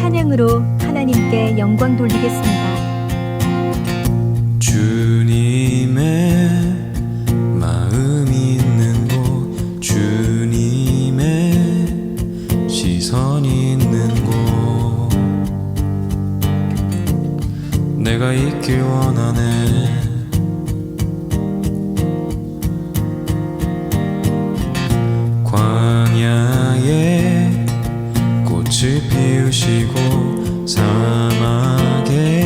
찬양으로 하나님께 영광 돌리겠습니다. 주님의 마음이 있는 곳 주님의 시선이 있는 곳 내가 있길 원하네 광야에 꽃을 피우시고 사막에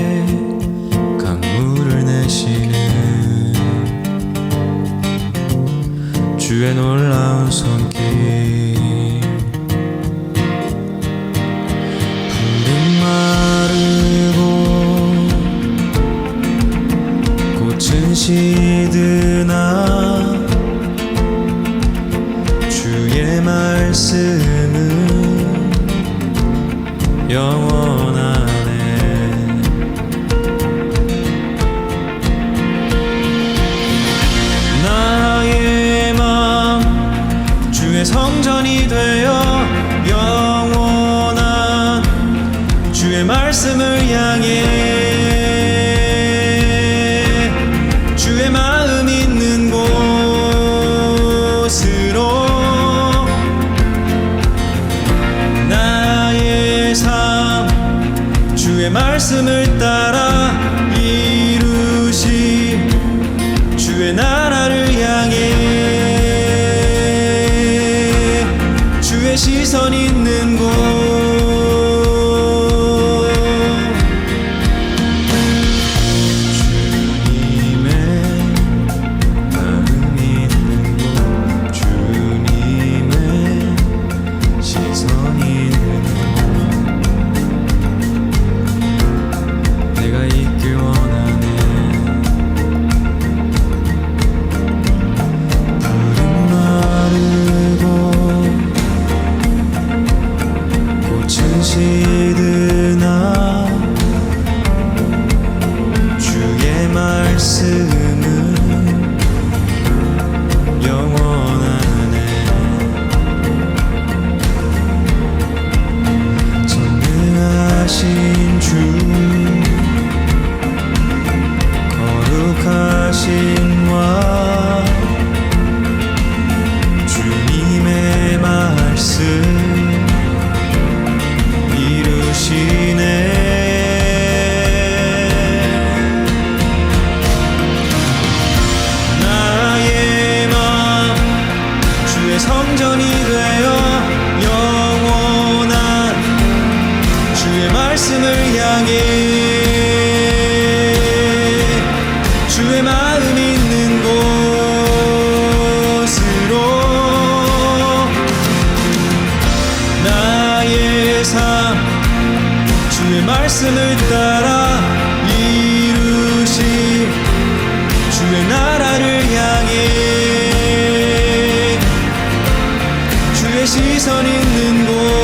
시선 있는 곳 시선 있는 곳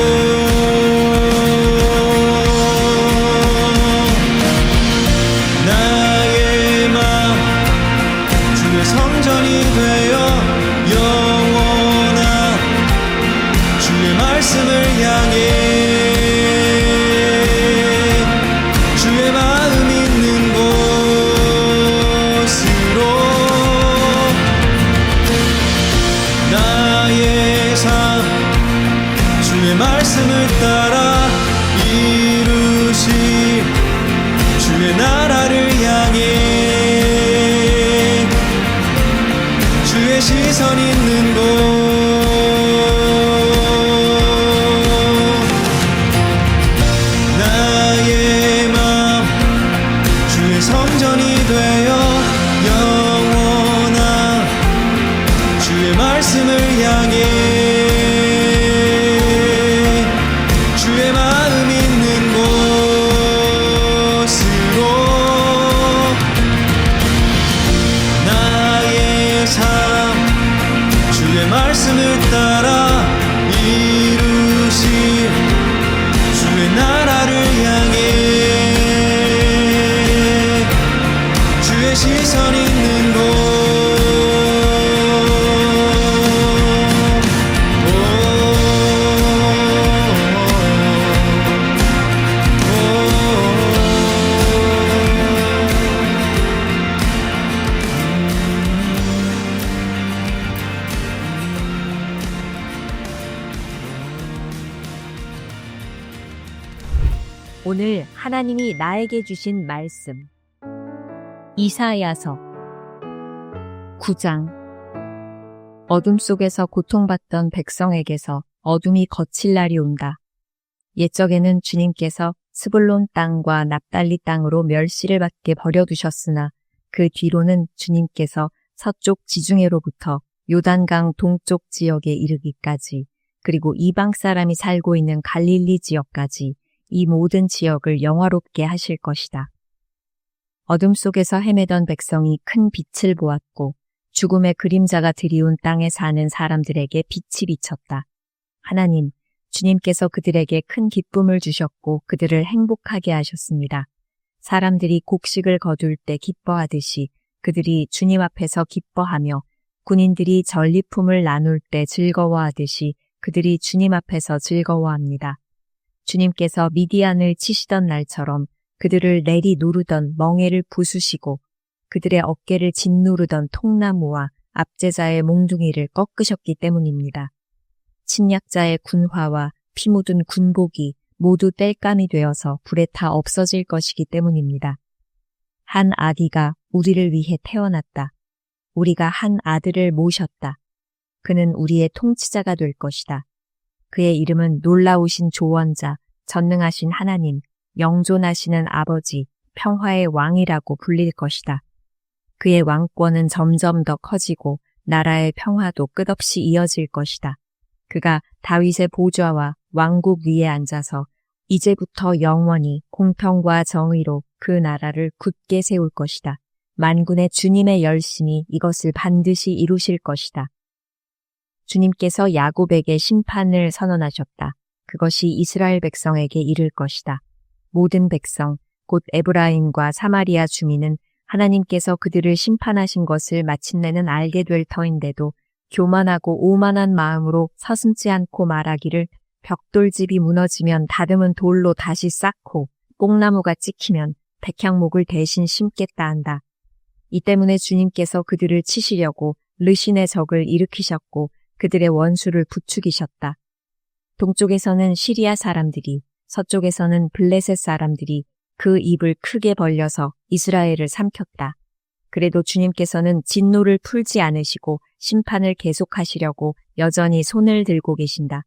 오늘 하나님이 나에게 주신 말씀. 이사야서 9장 어둠 속에서 고통받던 백성에게서 어둠이 거칠 날이 온다. 옛적에는 주님께서 스불론 땅과 납달리 땅으로 멸시를 받게 버려두셨으나 그 뒤로는 주님께서 서쪽 지중해로부터 요단강 동쪽 지역에 이르기까지 그리고 이방 사람이 살고 있는 갈릴리 지역까지 이 모든 지역을 영화롭게 하실 것이다. 어둠 속에서 헤매던 백성이 큰 빛을 보았고 죽음의 그림자가 드리운 땅에 사는 사람들에게 빛이 비쳤다. 하나님, 주님께서 그들에게 큰 기쁨을 주셨고 그들을 행복하게 하셨습니다. 사람들이 곡식을 거둘 때 기뻐하듯이 그들이 주님 앞에서 기뻐하며 군인들이 전리품을 나눌 때 즐거워하듯이 그들이 주님 앞에서 즐거워합니다. 주님께서 미디안을 치시던 날처럼 그들을 내리 누르던 멍에를 부수시고 그들의 어깨를 짓누르던 통나무와 압제자의 몽둥이를 꺾으셨기 때문입니다. 침략자의 군화와 피 묻은 군복이 모두 땔감이 되어서 불에 타 없어질 것이기 때문입니다. 한 아기가 우리를 위해 태어났다. 우리가 한 아들을 모셨다. 그는 우리의 통치자가 될 것이다. 그의 이름은 놀라우신 조언자, 전능하신 하나님, 영존하시는 아버지, 평화의 왕이라고 불릴 것이다. 그의 왕권은 점점 더 커지고 나라의 평화도 끝없이 이어질 것이다. 그가 다윗의 보좌와 왕국 위에 앉아서 이제부터 영원히 공평과 정의로 그 나라를 굳게 세울 것이다. 만군의 주님의 열심이 이것을 반드시 이루실 것이다. 주님께서 야곱에게 심판을 선언하셨다. 그것이 이스라엘 백성에게 이를 것이다. 모든 백성, 곧 에브라임과 사마리아 주민은 하나님께서 그들을 심판하신 것을 마침내는 알게 될 터인데도 교만하고 오만한 마음으로 서슴지 않고 말하기를 벽돌집이 무너지면 다듬은 돌로 다시 쌓고 뽕나무가 찍히면 백향목을 대신 심겠다 한다. 이 때문에 주님께서 그들을 치시려고 르신의 적을 일으키셨고 그들의 원수를 부추기셨다. 동쪽에서는 시리아 사람들이, 서쪽에서는 블레셋 사람들이 그 입을 크게 벌려서 이스라엘을 삼켰다. 그래도 주님께서는 진노를 풀지 않으시고 심판을 계속하시려고 여전히 손을 들고 계신다.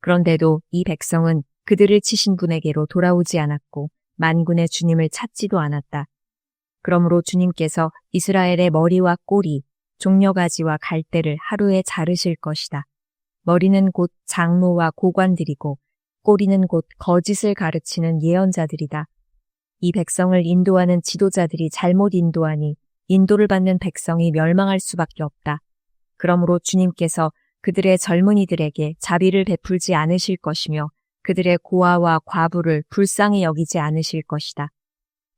그런데도 이 백성은 그들을 치신 분에게로 돌아오지 않았고 만군의 주님을 찾지도 않았다. 그러므로 주님께서 이스라엘의 머리와 꼬리, 종려가지와 갈대를 하루에 자르실 것이다. 머리는 곧 장로와 고관들이고 꼬리는 곧 거짓을 가르치는 예언자들이다. 이 백성을 인도하는 지도자들이 잘못 인도하니 인도를 받는 백성이 멸망할 수밖에 없다. 그러므로 주님께서 그들의 젊은이들에게 자비를 베풀지 않으실 것이며 그들의 고아와 과부를 불쌍히 여기지 않으실 것이다.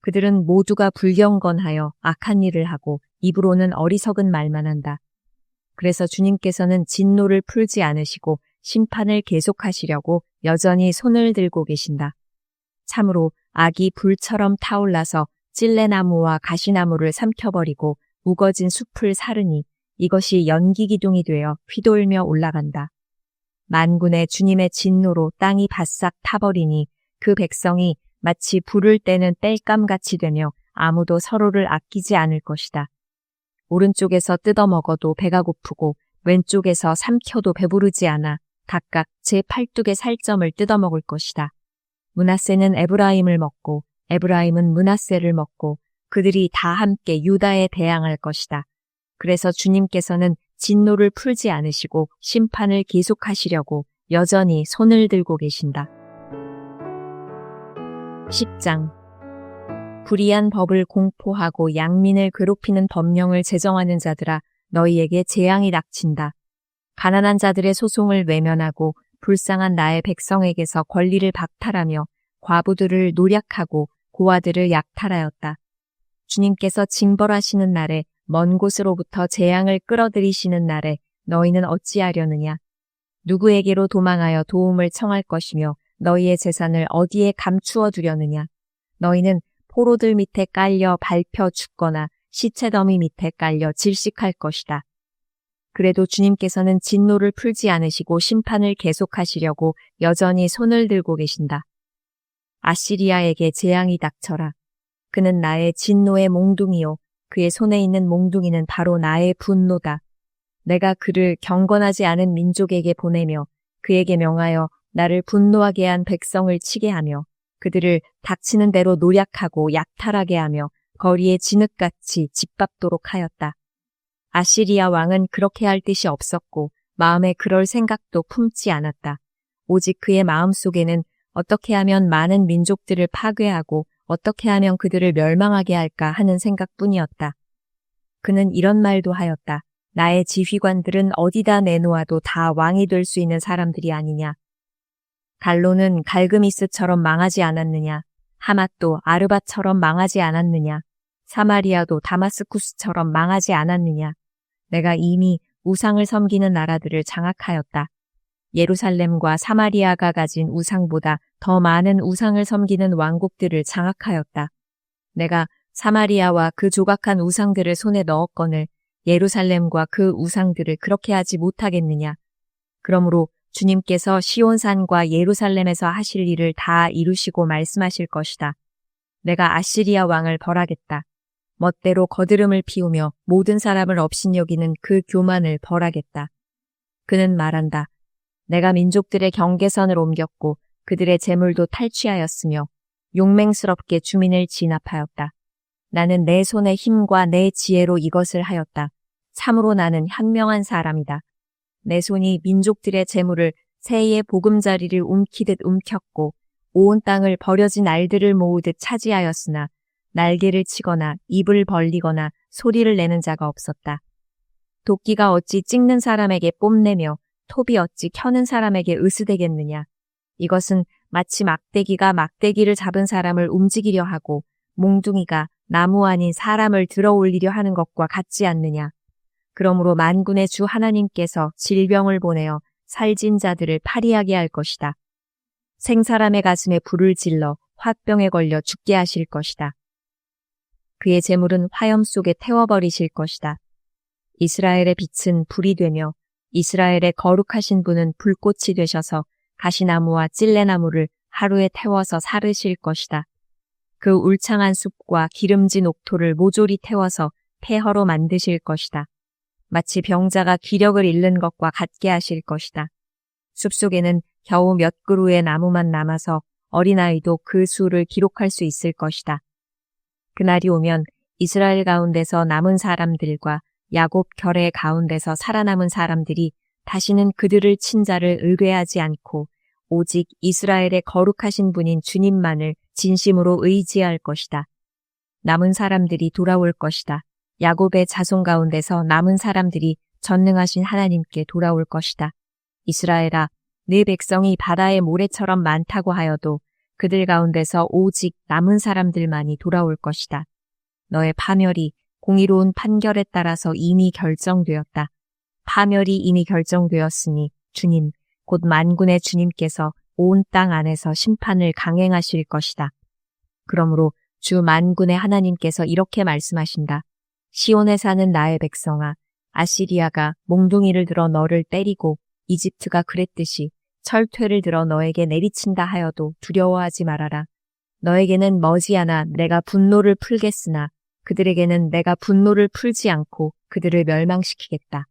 그들은 모두가 불경건하여 악한 일을 하고 입으로는 어리석은 말만 한다. 그래서 주님께서는 진노를 풀지 않으시고 심판을 계속하시려고 여전히 손을 들고 계신다. 참으로 악이 불처럼 타올라서 찔레나무와 가시나무를 삼켜버리고 우거진 숲을 사르니 이것이 연기기둥이 되어 휘돌며 올라간다. 만군의 주님의 진노로 땅이 바싹 타버리니 그 백성이 마치 불을 떼는 땔감같이 되며 아무도 서로를 아끼지 않을 것이다. 오른쪽에서 뜯어 먹어도 배가 고프고 왼쪽에서 삼켜도 배부르지 않아 각각 제 팔뚝의 살점을 뜯어 먹을 것이다. 문하세는 에브라임을 먹고 에브라임은 문하세를 먹고 그들이 다 함께 유다에 대항할 것이다. 그래서 주님께서는 진노를 풀지 않으시고 심판을 계속하시려고 여전히 손을 들고 계신다. 10장 불의한 법을 공포하고 양민을 괴롭히는 법령을 제정하는 자들아 너희에게 재앙이 닥친다. 가난한 자들의 소송을 외면하고 불쌍한 나의 백성에게서 권리를 박탈하며 과부들을 노략하고 고아들을 약탈하였다. 주님께서 징벌하시는 날에 먼 곳으로부터 재앙을 끌어들이시는 날에 너희는 어찌하려느냐? 누구에게로 도망하여 도움을 청할 것이며 너희의 재산을 어디에 감추어 두려느냐? 너희는 포로들 밑에 깔려 밟혀 죽거나 시체 더미 밑에 깔려 질식할 것이다. 그래도 주님께서는 진노를 풀지 않으시고 심판을 계속하시려고 여전히 손을 들고 계신다. 아시리아에게 재앙이 닥쳐라. 그는 나의 진노의 몽둥이요. 그의 손에 있는 몽둥이는 바로 나의 분노다. 내가 그를 경건하지 않은 민족에게 보내며 그에게 명하여 나를 분노하게 한 백성을 치게 하며 그들을 닥치는 대로 노략하고 약탈하게 하며 거리에 진흙같이 짓밟도록 하였다. 아시리아 왕은 그렇게 할 뜻이 없었고 마음에 그럴 생각도 품지 않았다. 오직 그의 마음 속에는 어떻게 하면 많은 민족들을 파괴하고 어떻게 하면 그들을 멸망하게 할까 하는 생각뿐이었다. 그는 이런 말도 하였다. 나의 지휘관들은 어디다 내놓아도 다 왕이 될 수 있는 사람들이 아니냐. 갈로는 갈그미스처럼 망하지 않았느냐. 하맛도 아르바처럼 망하지 않았느냐. 사마리아도 다마스쿠스처럼 망하지 않았느냐. 내가 이미 우상을 섬기는 나라들을 장악하였다. 예루살렘과 사마리아가 가진 우상보다 더 많은 우상을 섬기는 왕국들을 장악하였다. 내가 사마리아와 그 조각한 우상들을 손에 넣었거늘 예루살렘과 그 우상들을 그렇게 하지 못하겠느냐. 그러므로 주님께서 시온산과 예루살렘에서 하실 일을 다 이루시고 말씀하실 것이다. 내가 아시리아 왕을 벌하겠다. 멋대로 거드름을 피우며 모든 사람을 업신여기는 그 교만을 벌하겠다. 그는 말한다. 내가 민족들의 경계선을 옮겼고 그들의 재물도 탈취하였으며 용맹스럽게 주민을 진압하였다. 나는 내 손의 힘과 내 지혜로 이것을 하였다. 참으로 나는 현명한 사람이다. 내 손이 민족들의 재물을 새의 보금자리를 움키듯 움켰고 온 땅을 버려진 알들을 모으듯 차지하였으나 날개를 치거나 입을 벌리거나 소리를 내는 자가 없었다. 도끼가 어찌 찍는 사람에게 뽐내며 톱이 어찌 켜는 사람에게 으스대겠느냐. 이것은 마치 막대기가 막대기를 잡은 사람을 움직이려 하고 몽둥이가 나무 아닌 사람을 들어 올리려 하는 것과 같지 않느냐. 그러므로 만군의 주 하나님께서 질병을 보내어 살진 자들을 파리하게 할 것이다. 생사람의 가슴에 불을 질러 화병에 걸려 죽게 하실 것이다. 그의 재물은 화염 속에 태워버리실 것이다. 이스라엘의 빛은 불이 되며 이스라엘의 거룩하신 분은 불꽃이 되셔서 가시나무와 찔레나무를 하루에 태워서 사르실 것이다. 그 울창한 숲과 기름진 옥토를 모조리 태워서 폐허로 만드실 것이다. 마치 병자가 기력을 잃는 것과 같게 하실 것이다. 숲속에는 겨우 몇 그루의 나무만 남아서 어린아이도 그 수를 기록할 수 있을 것이다. 그날이 오면 이스라엘 가운데서 남은 사람들과 야곱 결의 가운데서 살아남은 사람들이 다시는 그들을 친자를 의뢰하지 않고 오직 이스라엘의 거룩하신 분인 주님만을 진심으로 의지할 것이다. 남은 사람들이 돌아올 것이다. 야곱의 자손 가운데서 남은 사람들이 전능하신 하나님께 돌아올 것이다. 이스라엘아, 네 백성이 바다의 모래처럼 많다고 하여도 그들 가운데서 오직 남은 사람들만이 돌아올 것이다. 너의 파멸이 공의로운 판결에 따라서 이미 결정되었다. 파멸이 이미 결정되었으니 주님, 곧 만군의 주님께서 온 땅 안에서 심판을 강행하실 것이다. 그러므로 주 만군의 하나님께서 이렇게 말씀하신다. 시온에 사는 나의 백성아, 아시리아가 몽둥이를 들어 너를 때리고 이집트가 그랬듯이 철퇴를 들어 너에게 내리친다 하여도 두려워하지 말아라. 너에게는 머지않아 내가 분노를 풀겠으나 그들에게는 내가 분노를 풀지 않고 그들을 멸망시키겠다.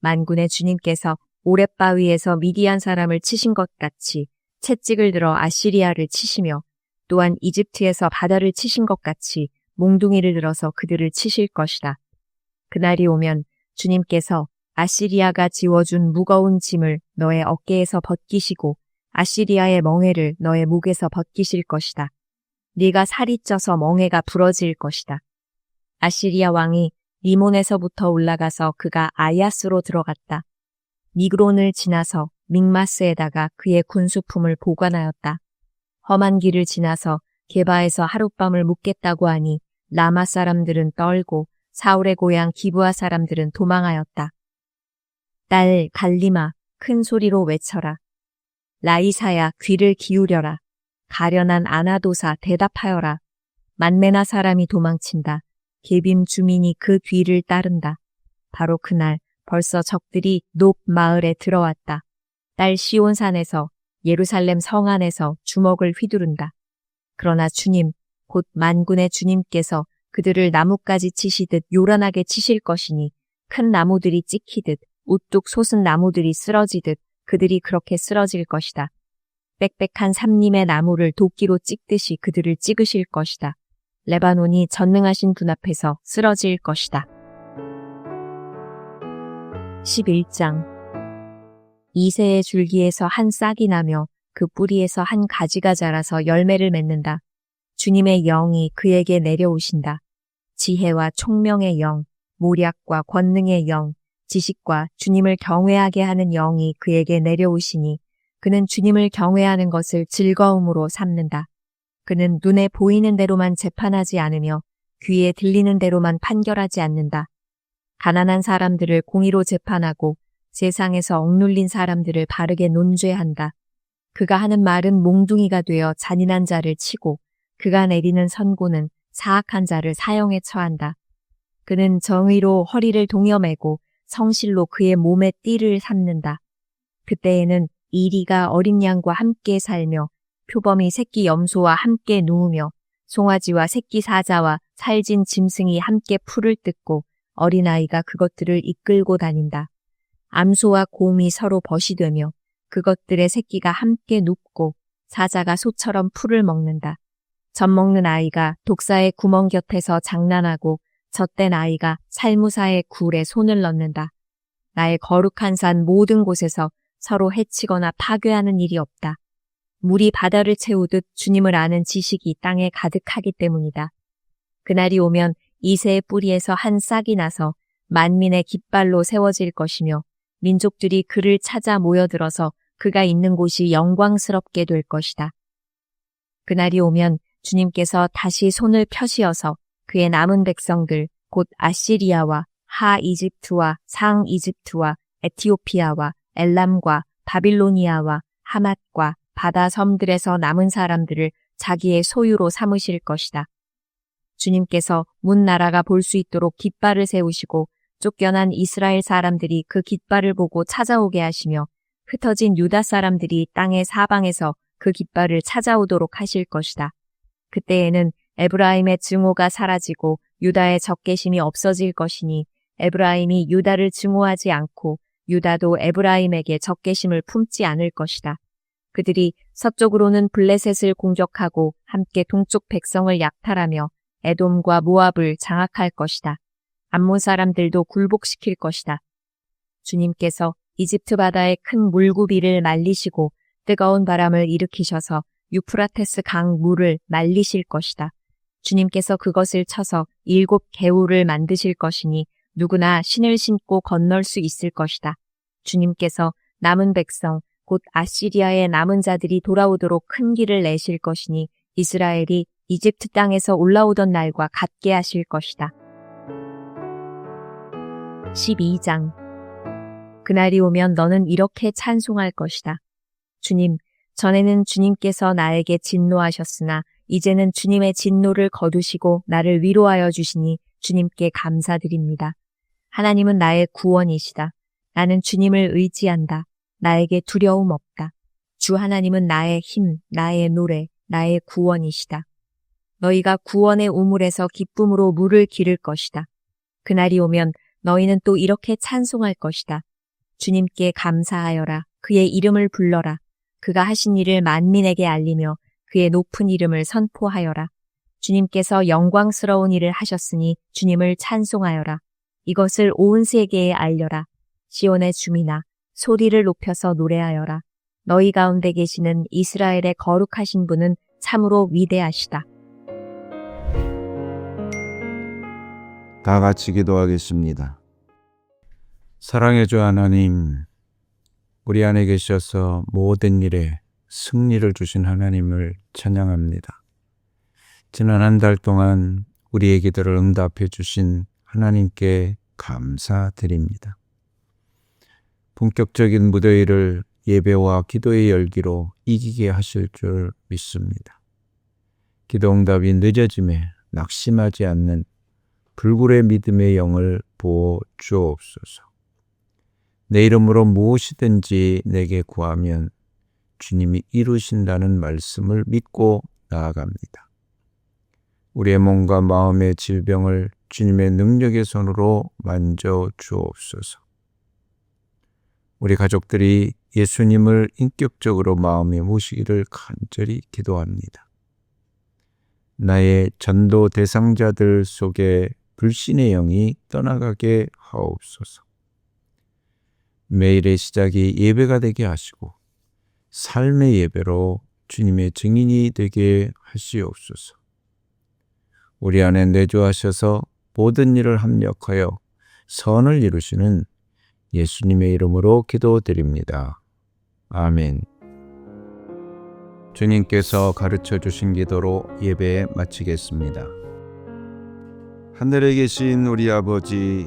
만군의 주님께서 오랫바위에서 미디안 사람을 치신 것 같이 채찍을 들어 아시리아를 치시며 또한 이집트에서 바다를 치신 것 같이 몽둥이를 들어서 그들을 치실 것이다. 그날이 오면 주님께서 아시리아가 지워준 무거운 짐을 너의 어깨에서 벗기시고 아시리아의 멍에를 너의 목에서 벗기실 것이다. 네가 살이 쪄서 멍에가 부러질 것이다. 아시리아 왕이 리몬에서부터 올라가서 그가 아야스로 들어갔다. 미그론을 지나서 믹마스에다가 그의 군수품을 보관하였다. 험한 길을 지나서 게바에서 하룻밤을 묵겠다고 하니 라마 사람들은 떨고 사울의 고향 기부아 사람들은 도망하였다. 딸 갈리마 큰 소리로 외쳐라. 라이사야 귀를 기울여라. 가련한 아나도사 대답하여라. 만메나 사람이 도망친다. 개빔 주민이 그 뒤를 따른다. 바로 그날 벌써 적들이 높 마을에 들어왔다. 딸 시온산에서 예루살렘 성 안에서 주먹을 휘두른다. 그러나 주님, 곧 만군의 주님께서 그들을 나뭇가지 치시듯 요란하게 치실 것이니 큰 나무들이 찍히듯 우뚝 솟은 나무들이 쓰러지듯 그들이 그렇게 쓰러질 것이다. 빽빽한 삼림의 나무를 도끼로 찍듯이 그들을 찍으실 것이다. 레바논이 전능하신 분 앞에서 쓰러질 것이다. 11장 이새의 줄기에서 한 싹이 나며 그 뿌리에서 한 가지가 자라서 열매를 맺는다. 주님의 영이 그에게 내려오신다. 지혜와 총명의 영, 모략과 권능의 영, 지식과 주님을 경외하게 하는 영이 그에게 내려오시니 그는 주님을 경외하는 것을 즐거움으로 삼는다. 그는 눈에 보이는 대로만 재판하지 않으며 귀에 들리는 대로만 판결하지 않는다. 가난한 사람들을 공의로 재판하고 세상에서 억눌린 사람들을 바르게 논죄한다. 그가 하는 말은 몽둥이가 되어 잔인한 자를 치고 그가 내리는 선고는 사악한 자를 사형에 처한다. 그는 정의로 허리를 동여매고 성실로 그의 몸에 띠를 삼는다. 그때에는 이리가 어린 양과 함께 살며 표범이 새끼 염소와 함께 누우며 송아지와 새끼 사자와 살진 짐승이 함께 풀을 뜯고 어린아이가 그것들을 이끌고 다닌다. 암소와 곰이 서로 벗이 되며 그것들의 새끼가 함께 눕고 사자가 소처럼 풀을 먹는다. 젖 먹는 아이가 독사의 구멍 곁에서 장난하고 젖된 아이가 살무사의 굴에 손을 넣는다. 나의 거룩한 산 모든 곳에서 서로 해치거나 파괴하는 일이 없다. 물이 바다를 채우듯 주님을 아는 지식이 땅에 가득하기 때문이다. 그날이 오면 이새의 뿌리에서 한 싹이 나서 만민의 깃발로 세워질 것이며 민족들이 그를 찾아 모여들어서 그가 있는 곳이 영광스럽게 될 것이다. 그날이 오면 주님께서 다시 손을 펴시어서 그의 남은 백성들 곧 아시리아와 하 이집트와 상 이집트와 에티오피아와 엘람과 바빌로니아와 하맛과 바다 섬들에서 남은 사람들을 자기의 소유로 삼으실 것이다. 주님께서 문 나라가 볼 수 있도록 깃발을 세우시고 쫓겨난 이스라엘 사람들이 그 깃발을 보고 찾아오게 하시며 흩어진 유다 사람들이 땅의 사방에서 그 깃발을 찾아오도록 하실 것이다. 그때에는 에브라임의 증오가 사라지고 유다의 적개심이 없어질 것이니 에브라임이 유다를 증오하지 않고 유다도 에브라임에게 적개심을 품지 않을 것이다. 그들이 서쪽으로는 블레셋을 공격하고 함께 동쪽 백성을 약탈하며 에돔과 모압을 장악할 것이다. 암몬 사람들도 굴복시킬 것이다. 주님께서 이집트 바다의 큰 물구비를 말리시고 뜨거운 바람을 일으키셔서 유프라테스 강 물을 말리실 것이다. 주님께서 그것을 쳐서 일곱 개울을 만드실 것이니 누구나 신을 신고 건널 수 있을 것이다. 주님께서 남은 백성, 곧 아시리아의 남은 자들이 돌아오도록 큰 길을 내실 것이니 이스라엘이 이집트 땅에서 올라오던 날과 같게 하실 것이다. 12장 그날이 오면 너는 이렇게 찬송할 것이다. 주님, 전에는 주님께서 나에게 진노하셨으나 이제는 주님의 진노를 거두시고 나를 위로하여 주시니 주님께 감사드립니다. 하나님은 나의 구원이시다. 나는 주님을 의지한다. 나에게 두려움 없다. 주 하나님은 나의 힘, 나의 노래, 나의 구원이시다. 너희가 구원의 우물에서 기쁨으로 물을 기를 것이다. 그날이 오면 너희는 또 이렇게 찬송할 것이다. 주님께 감사하여라. 그의 이름을 불러라. 그가 하신 일을 만민에게 알리며 그의 높은 이름을 선포하여라. 주님께서 영광스러운 일을 하셨으니 주님을 찬송하여라. 이것을 온 세계에 알려라. 시온의 주민아, 소리를 높여서 노래하여라. 너희 가운데 계시는 이스라엘의 거룩하신 분은 참으로 위대하시다. 다 같이 기도하겠습니다. 사랑해 주 하나님, 우리 안에 계셔서 모든 일에 승리를 주신 하나님을 찬양합니다. 지난 한 달 동안 우리의 기도를 응답해 주신 하나님께 감사드립니다. 본격적인 무더위를 예배와 기도의 열기로 이기게 하실 줄 믿습니다. 기도 응답이 늦어짐에 낙심하지 않는 불굴의 믿음의 영을 부어 주옵소서. 내 이름으로 무엇이든지 내게 구하면 주님이 이루신다는 말씀을 믿고 나아갑니다. 우리의 몸과 마음의 질병을 주님의 능력의 손으로 만져 주옵소서. 우리 가족들이 예수님을 인격적으로 마음에 모시기를 간절히 기도합니다. 나의 전도 대상자들 속에 불신의 영이 떠나가게 하옵소서. 매일의 시작이 예배가 되게 하시고 삶의 예배로 주님의 증인이 되게 하시옵소서. 우리 안에 내주하셔서 모든 일을 합력하여 선을 이루시는 예수님의 이름으로 기도드립니다. 아멘. 주님께서 가르쳐 주신 기도로 예배 마치겠습니다. 하늘에 계신 우리 아버지,